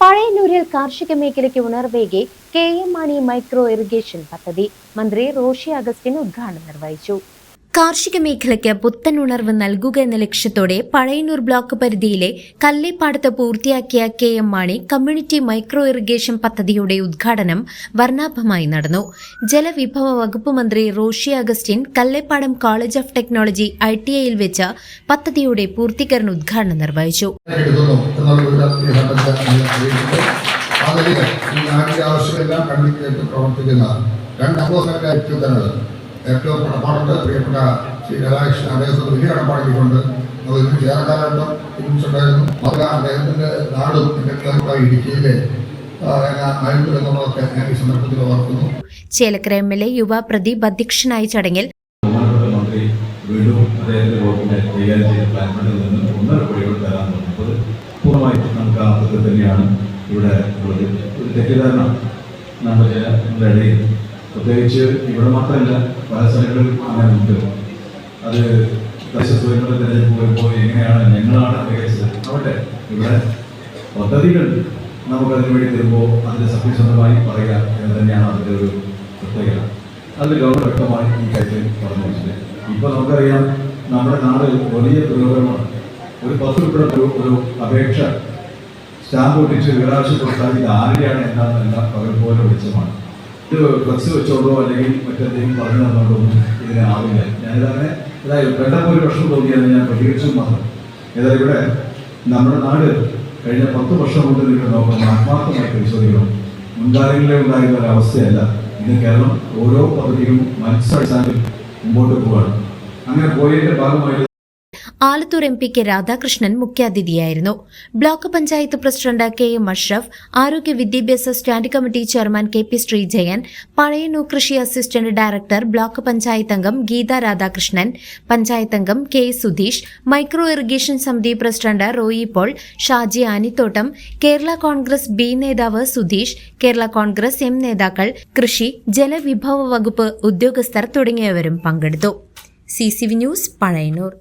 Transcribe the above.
പഴയന്നൂരിൽ കാർഷിക മേഖലയ്ക്ക് ഉണർവേകി K M Mani micro irrigation പദ്ധതി. മന്ത്രി റോഷി അഗസ്റ്റിൻ ഉദ്ഘാടനം നിർവഹിച്ചു. കാർഷിക മേഖലയ്ക്ക് പുത്തൻ ഉണർവ് നൽകുക എന്ന ലക്ഷ്യത്തോടെ പഴയന്നൂർ ബ്ലോക്ക് പരിധിയിലെ കല്ലേപ്പാടത്ത് പൂർത്തിയാക്കിയ K M Mani community micro irrigation പദ്ധതിയുടെ ഉദ്ഘാടനം വർണാഭമായി നടന്നു. ജലവിഭവ വകുപ്പ് മന്ത്രി Roshi Augustine Kallepadam college of technology I T ഐയിൽ വെച്ച് പദ്ധതിയുടെ പൂർത്തീകരണ ഉദ്ഘാടനം നിർവഹിച്ചു. എടുക്കുന്നു ഈ നാടിന്റെ ആവശ്യമെല്ലാം കണ്ണി കേട്ട് പ്രവർത്തിക്കുന്ന രണ്ട് അംബോധനക്കാർ തന്നെ ഏറ്റവും കടപ്പാടുണ്ട് പ്രിയപ്പെട്ട ശ്രീ രാധാകൃഷ്ണൻ അദ്ദേഹത്തിന് വലിയ കടപ്പാടിയിട്ടുണ്ട് അത് ഇന്ന് ചേർക്കാനുണ്ട് ഒരുമിച്ചുണ്ടായിരുന്നു അത് അദ്ദേഹത്തിന്റെ നാടും എന്റെ ഇടുക്കിയിലെ ചേലക്കര എം എൽ എ യുവ പ്രദീപ് അധ്യക്ഷനായ ചടങ്ങിൽ വീണ്ടും അദ്ദേഹത്തിന്റെ ഒന്നര പൂർണമായിട്ടും നമുക്ക് ആ അർത്ഥത്തിൽ തന്നെയാണ് ഇവിടെ ഉള്ളത്. ഒരു തെറ്റിദ്ധാരണ. നമ്മുടെ നമ്മുടെ ഇടയിൽ പ്രത്യേകിച്ച് ഇവിടെ മാത്രമല്ല പല സ്ഥലങ്ങളിൽ അങ്ങനെ ഉണ്ട്. അത് സ്വയംഭരണ തെരഞ്ഞെടുപ്പ് വരുമ്പോൾ എങ്ങനെയാണ് ഞങ്ങളാണ് മികച്ചത് അവിടെ ഇവിടെ പദ്ധതികൾ നമുക്കതിനു വേണ്ടി തരുമ്പോൾ അതിന് സത്യസന്ധമായി പറയുക എന്ന് തന്നെയാണ് അതിന്റെ ഒരു പ്രത്യേകത. അത് ഗവർണർ വ്യക്തമായി ഈ കാര്യത്തിൽ പറഞ്ഞു വെച്ചിട്ടുണ്ട് ഇപ്പോൾ നമുക്കറിയാം നമ്മുടെ നാട് വലിയ പുരോഗമനമാണ്. ഒരു പത്ത് രൂപയുടെ ഒരു അപേക്ഷ സ്റ്റാമ്പ് ഒട്ടിച്ച് വിളാഴ്ച കൊടുത്താൽ ഇത് ആരെയാണ് എന്താണെന്നല്ല പകൽ പോലെ വെളിച്ചമാണ്. ഇത് ഫ്ലക്സ് വെച്ചോണ്ടോ അല്ലെങ്കിൽ മറ്റെന്തെങ്കിലും പറഞ്ഞു തന്നോണ്ടൊന്നും ഇതിനെ ആവില്ല. ഞാനിതങ്ങനെ അതായത് പെട്ടെന്ന് ഒരു പ്രശ്നം തോന്നിയത് ഞാൻ പ്രതികരിച്ചു മാത്രം. ഏതായാലും ഇവിടെ നമ്മുടെ നാട് കഴിഞ്ഞ പത്ത് വർഷം കൊണ്ട് നിങ്ങൾ നോക്കണം ആത്മാർത്ഥമായി പരിശോധിക്കണം മുൻകാലങ്ങളിലെ ഉണ്ടായിരുന്ന ഒരു അവസ്ഥയല്ല. ഇന്ന് കേരളം ഓരോ പദ്ധതിയും മനസ്സടിസ്ഥാനത്തിൽ മുമ്പോട്ട് പോവുകയാണ് അങ്ങനെ പോയതിന്റെ ഭാഗമായി Alathur M P K Radhakrishnan മുഖ്യാതിഥിയായിരുന്നു. Block panchayat president K M Ashraf ആരോഗ്യ വിദ്യാഭ്യാസ stand committee chairman K P Sreejayan Pazhayannur കൃഷി അസിസ്റ്റന്റ് ഡയറക്ടർ ബ്ലോക്ക് പഞ്ചായത്ത് അംഗം ഗീത രാധാകൃഷ്ണൻ പഞ്ചായത്ത് അംഗം കെ സുധീഷ് മൈക്രോ ഇറിഗേഷൻ സമിതി പ്രസിഡന്റ് റോയി പോൾ ഷാജി ആനിത്തോട്ടം കേരള കോൺഗ്രസ് ബി നേതാവ് സുധീഷ് കേരള കോൺഗ്രസ് എം നേതാക്കൾ കൃഷി ജലവിഭവ വകുപ്പ് ഉദ്യോഗസ്ഥർ തുടങ്ങിയവരും പങ്കെടുത്തു. C C V news Pazhayannur